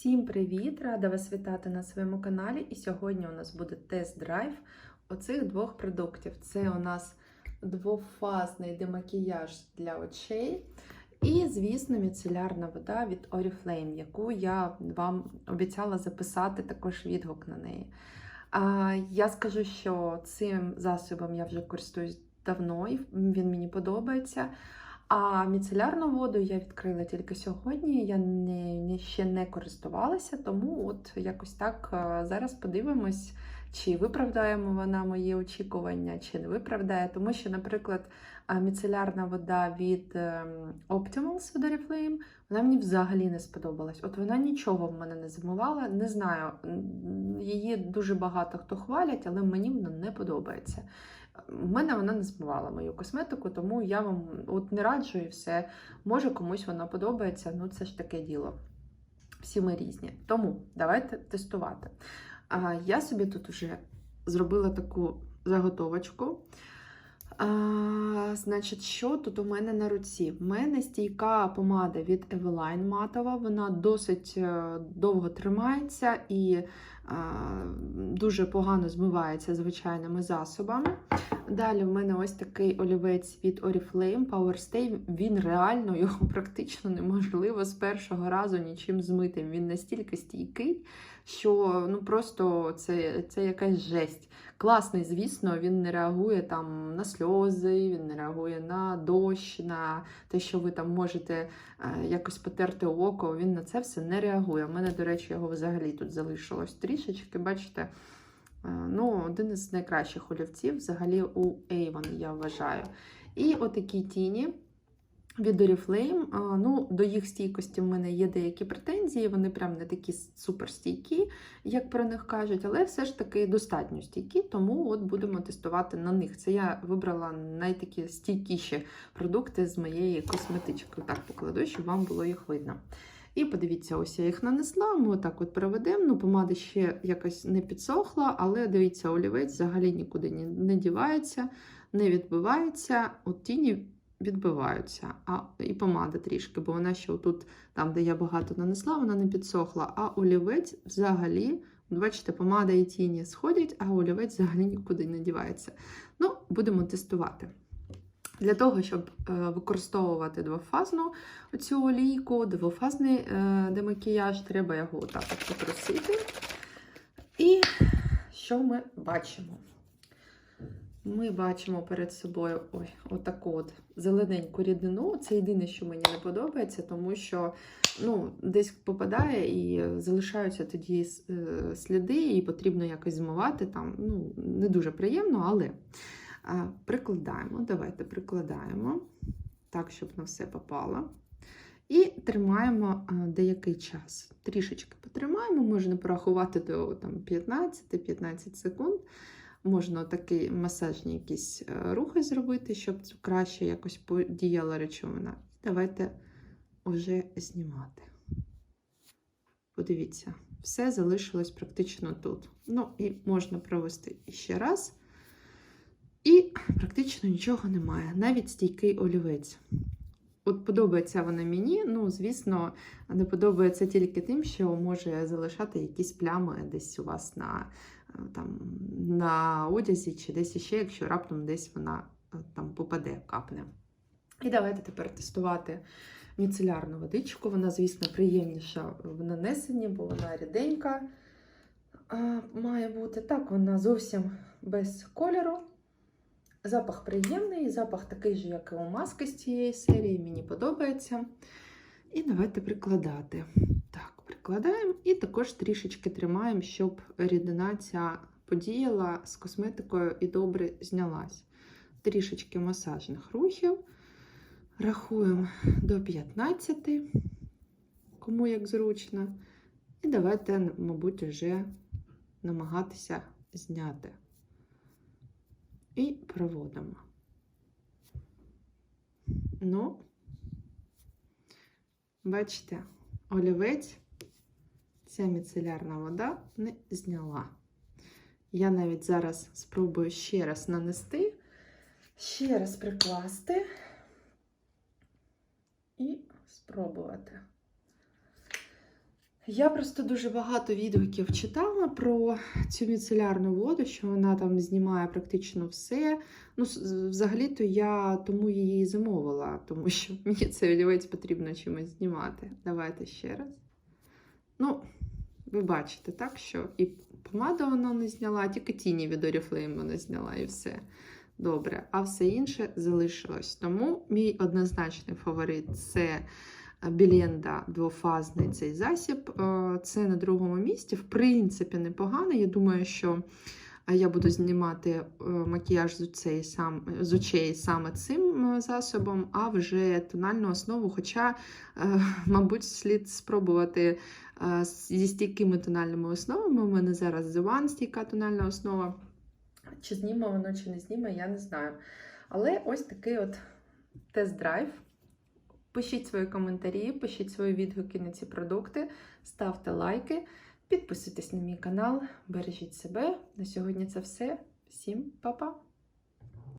Всім привіт! Рада вас вітати на своєму каналі. І сьогодні у нас буде тест-драйв оцих двох продуктів. Це у нас двофазний демакіяж для очей. І, звісно, міцелярна вода від Oriflame, яку я вам обіцяла записати також відгук на неї. А, я скажу, що цим засобом я вже користуюсь давно, і він мені подобається. А міцелярну воду я відкрила тільки сьогодні. Я не, ще не користувалася, тому от якось так е, зараз подивимось, чи виправдає вона мої очікування, чи не виправдає. Тому що, наприклад, е, міцелярна вода від Optimals від Oriflame, вона мені взагалі не сподобалась. От вона нічого в мене не зимувала. Не знаю, її дуже багато хто хвалять, але мені вона не подобається. В мене вона не змивала мою косметику, тому я вам от не раджу і все. Може комусь вона подобається, ну це ж таке діло. Всі ми різні. Тому давайте тестувати. А, я собі тут вже зробила таку заготовочку. А, значить, що тут у мене на руці? В мене стійка помада від Eveline матова. Вона досить е, довго тримається і дуже погано змивається звичайними засобами. Далі в мене ось такий олівець від Oriflame Power Stay. Він реально його практично неможливо з першого разу нічим змити. Він настільки стійкий, що ну просто це, це якась жесть. Класний, звісно, він не реагує там на сльози, він не реагує на дощ, на те, що ви там можете е, якось потерти око. Він на це все не реагує. У мене, до речі, його взагалі тут залишилось трішечки. Бачите, е, ну, один із найкращих олівців взагалі у Avon, я вважаю. І отакі тіні. Від Oriflame, ну, до їх стійкості в мене є деякі претензії, вони прям не такі суперстійкі, як про них кажуть, але все ж таки достатньо стійкі, тому от будемо тестувати на них. Це я вибрала найтакі стійкіші продукти з моєї косметички. Так покладу, щоб вам було їх видно. І подивіться, ось я їх нанесла, ми отак от проведемо. Ну, помада ще якось не підсохла, але дивіться, олівець взагалі нікуди не, дівається, не відбивається. От тіні відбиваються, а і помада трішки, бо вона ще отут, там, де я багато нанесла, вона не підсохла. А олівець взагалі, бачите, помада і тіні сходять, а олівець взагалі нікуди не дівається. Ну, будемо тестувати. Для того, щоб е, використовувати двофазну оцю олійку, двофазний е, демакіяж, треба його отак от. І що ми бачимо? Ми бачимо перед собою ой, отаку от зелененьку рідину. Це єдине, що мені не подобається, тому що ну, десь попадає і залишаються тоді е, сліди, і потрібно якось змивати. Там, ну, Не дуже приємно, але прикладаємо. Давайте прикладаємо так, щоб на все попало. І тримаємо деякий час. Трішечки потримаємо, можна порахувати до там, 15-15 секунд. Можна такі масажні якісь е, рухи зробити, щоб краще якось подіяла речовина. Давайте вже знімати. Подивіться, все залишилось практично тут. Ну, і можна провести ще раз. І практично нічого немає, навіть стійкий олівець. От подобається вона мені, ну, звісно, не подобається тільки тим, що може залишати якісь плями десь у вас на там, на одязі чи десь іще, якщо раптом десь вона там попаде, капне. І давайте тепер тестувати міцелярну водичку. Вона, звісно, приємніша в нанесенні, бо вона ріденька а, має бути. Так, вона зовсім без кольору. Запах приємний, запах такий же, як і у маски з цієї серії, мені подобається. І давайте прикладати. Так, прикладаємо і також трішечки тримаємо, щоб рідина ця подіяла з косметикою і добре знялась. Трішечки масажних рухів. Рахуємо до 15, кому як зручно. І давайте, мабуть, вже намагатися зняти. І проводимо. Ну, бачите, олівець, ця міцелярна вода не зняла. Я навіть зараз спробую ще раз нанести, ще раз прикласти і спробувати. Я просто дуже багато відгуків читала про цю міцелярну воду, що вона там знімає практично все. Ну, взагалі-то я тому її замовила, тому що мені цей олівець потрібно чимось знімати. Давайте ще раз. Ну, ви бачите, так, що і помаду вона не зняла, тільки тіні від Oriflame вона зняла і все. Добре, а все інше залишилось. Тому мій однозначний фаворит це Біленда двофазний цей засіб. Е, Це на другому місці. В принципі, непогано. Я думаю, що е, я буду знімати е, макіяж з очей, сам, з очей саме цим засобом, а вже тональну основу. Хоча, мабуть, слід спробувати зі стійкими тональними основами. У мене зараз The One стійка тональна основа. Чи зніме воно, чи не зніме, я не знаю. Але ось такий от тест-драйв. Пишіть свої коментарі, пишіть свої відгуки на ці продукти, ставте лайки, підписуйтесь на мій канал, бережіть себе. На сьогодні це все. Всім па-па!